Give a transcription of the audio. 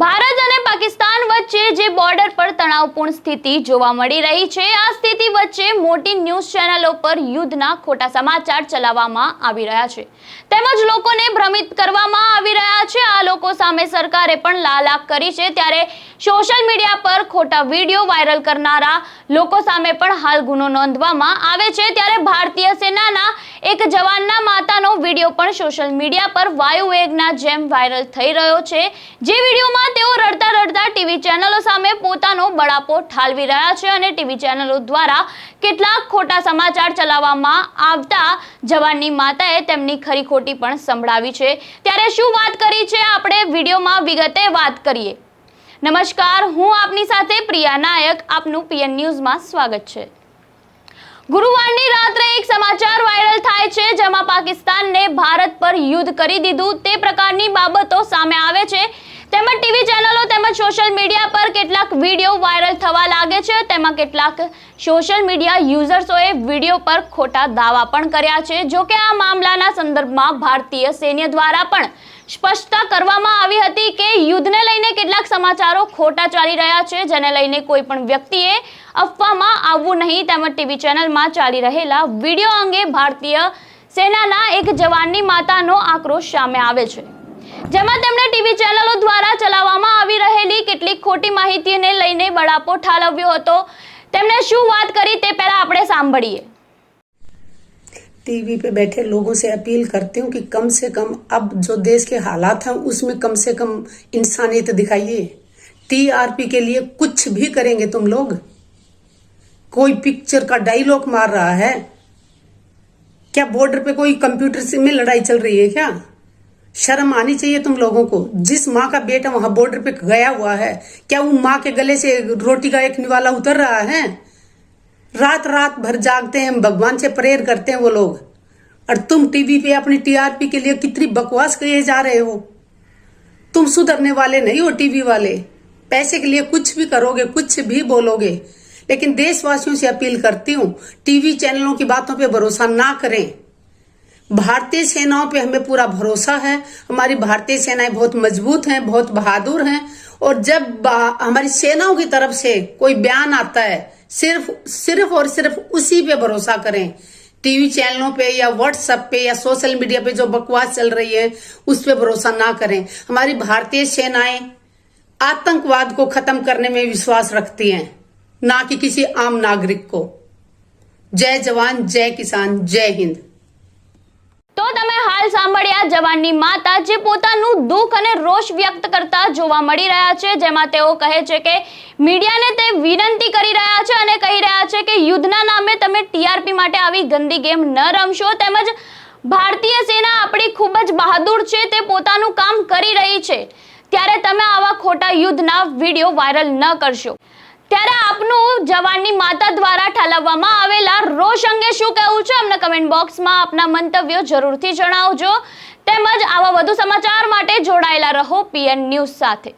ભારત અને પાકિસ્તાન વચ્ચે જે બોર્ડર પર તણાવપૂર્ણ સ્થિતિ જોવા મળી રહી છે, આ સ્થિતિ વચ્ચે મોટી ન્યૂઝ ચેનલો પર યુદ્ધના ખોટા સમાચાર ચલાવવામાં આવી રહ્યા છે. તેમજ લોકોને ભ્રમિત કરવામાં આવી છે. આ લોકો સામે સરકારે પણ લાલાક કરી છે. ત્યારે સોશિયલ મીડિયા પર ખોટા વીડિયો વાયરલ કરનારા લોકો સામે પણ હાલ ગુનો નોંધવામાં આવે છે. ત્યારે ભારતીય સેનાના એક જવાનના માતાનો વીડિયો પણ સોશિયલ મીડિયા પર વાયુ વેગના જેમ વાયરલ થઈ રહ્યો છે. જે વિડીયોમાં તેઓ રડતા રડતા ટીવી ચેનલો સામે પોતાનો બળાપો ઠાલવી રહ્યા છે અને ટીવી ચેનલો દ્વારા કેટલાક ખોટા સમાચાર ચલાવવામાં આવતા જવાનની માતાએ તેમની ખરી ખોટી પણ સંભળાવી છે. ત્યારે શું વાત કરી છે? આપણે વિડીયોમાં વિગતે વાત કરીએ. નમસ્કાર, હું આપની સાથે પ્રિયા નાયક, આપનું પીએન ન્યૂઝમાં સ્વાગત છે. ગુરુવારની રાત્રે એક સમાચાર વાયરલ થાય છે, જેમાં પાકિસ્તાનને ભારત પર યુદ્ધ કરી દીધું. તે પ્રકારની બાબતો સામે આવે છે. સોશિયલ મીડિયા પર કેટલાક વીડિયો વાયરલ થવા લાગે છે. તેમાં કેટલાક સોશિયલ મીડિયા યુઝર્સોએ વીડિયો પર ખોટા દાવા પણ કર્યા છે. જો કે આ મામલાના સંદર્ભમાં ભારતીય સૈન્ય દ્વારા પણ સ્પષ્ટતા કરવામાં આવી હતી કે યુદ્ધને લઈને કેટલાક સમાચારો ખોટા ચાલી રહ્યા છે. જેને લઈને કોઈ પણ વ્યક્તિએ અફવામાં આવવું નહીં. તેમજ ટીવી ચેનલમાં ચાલી રહેલા વીડિયો અંગે ભારતીય સેનાના એક જવાનની માતાનો આક્રોશ સામે આવે છે. જેમાં તેમણે ટીવી ચેનલો દ્વારા ચલાવવામાં આવી રહેલી કેટલીક ખોટી માહિતીને લઈને બળાપો ઠાલવ્યો હતો તેમણે શું વાત કરી તે પહેલા આપણે સાંભળીએ टीवी पे बैठे लोगों से अपील करती हूँ कि कम से कम अब जो देश के हालात हैं उसमें कम से कम इंसानियत दिखाइए टीआरपी के लिए कुछ भी करेंगे तुम लोग कोई पिक्चर का डायलॉग मार रहा है क्या बॉर्डर पे कोई कंप्यूटर से में लड़ाई चल रही है क्या शर्म आनी चाहिए तुम लोगों को। जिस माँ का बेटा वहाँ बॉर्डर पे गया हुआ है, क्या वो माँ के गले से रोटी का एक निवाला उतर रहा है? रात रात भर जागते हैं, भगवान से प्रेयर करते हैं वो लोग। और तुम टीवी पे अपनी टीआरपी के लिए कितनी बकवास किए जा रहे हो? तुम सुधरने वाले नहीं हो टीवी वाले। पैसे के लिए कुछ भी करोगे, कुछ भी बोलोगे। लेकिन देशवासियों से अपील करती हूँ टीवी चैनलों की बातों पे भरोसा ना करें। भारतीय सेनाओं पे हमें पूरा भरोसा है। हमारी भारतीय सेनाएँ बहुत मज़बूत हैं, बहुत बहादुर हैं। और जब हमारी सेनाओं की तरफ़ से कोई बयान आता है, सिर्फ़ सिर्फ़ और सिर्फ़ उसी पे भरोसा करें। टीवी चैनलों पे या व्हाट्सएप पे या सोशल मीडिया पे जो बकवास चल रही है, उस पर भरोसा ना करें। हमारी भारतीय सेनाएँ आतंकवाद को खत्म करने में विश्वास रखती हैं, ना कि किसी आम नागरिक को। जय जवान, जय किसान, जय हिंद। હાલ સાંભળ્યા જવાનની માતા જે પોતાનું દુઃખ અને રોષ વ્યક્ત કરતા જોવા મળી રહ્યા છે, જેમાં તેઓ કહે છે કે મીડિયાને તે વિનંતી કરી રહ્યા છે અને કહી રહ્યા છે કે યુદ્ધના નામે તમે ટીઆરપી માટે આવી ગંદી ગેમ ન રમશો. તેમજ ભારતીય સેના આપણી ખૂબ જ બહાદુર છે, તે પોતાનું કામ કરી રહી છે. ત્યારે તમે આવા ખોટા યુદ્ધના વીડિયો વાયરલ ન કરશો. ત્યારે આપનું જવાનની માતા દ્વારા ઠાલવવામાં આવેલા રોષ અંગે શું કહેવું છે? અમને કમેન્ટ બોક્સમાં આપના મંતવ્યો જરૂરથી જણાવજો. તેમજ આવા વધુ સમાચાર માટે જોડાયેલા રહો પીએન ન્યૂઝ સાથે.